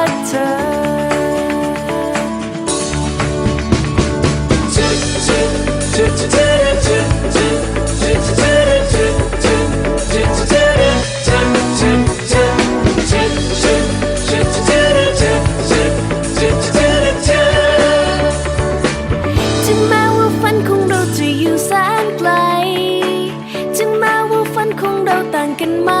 ก กันมา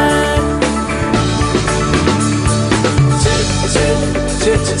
ไ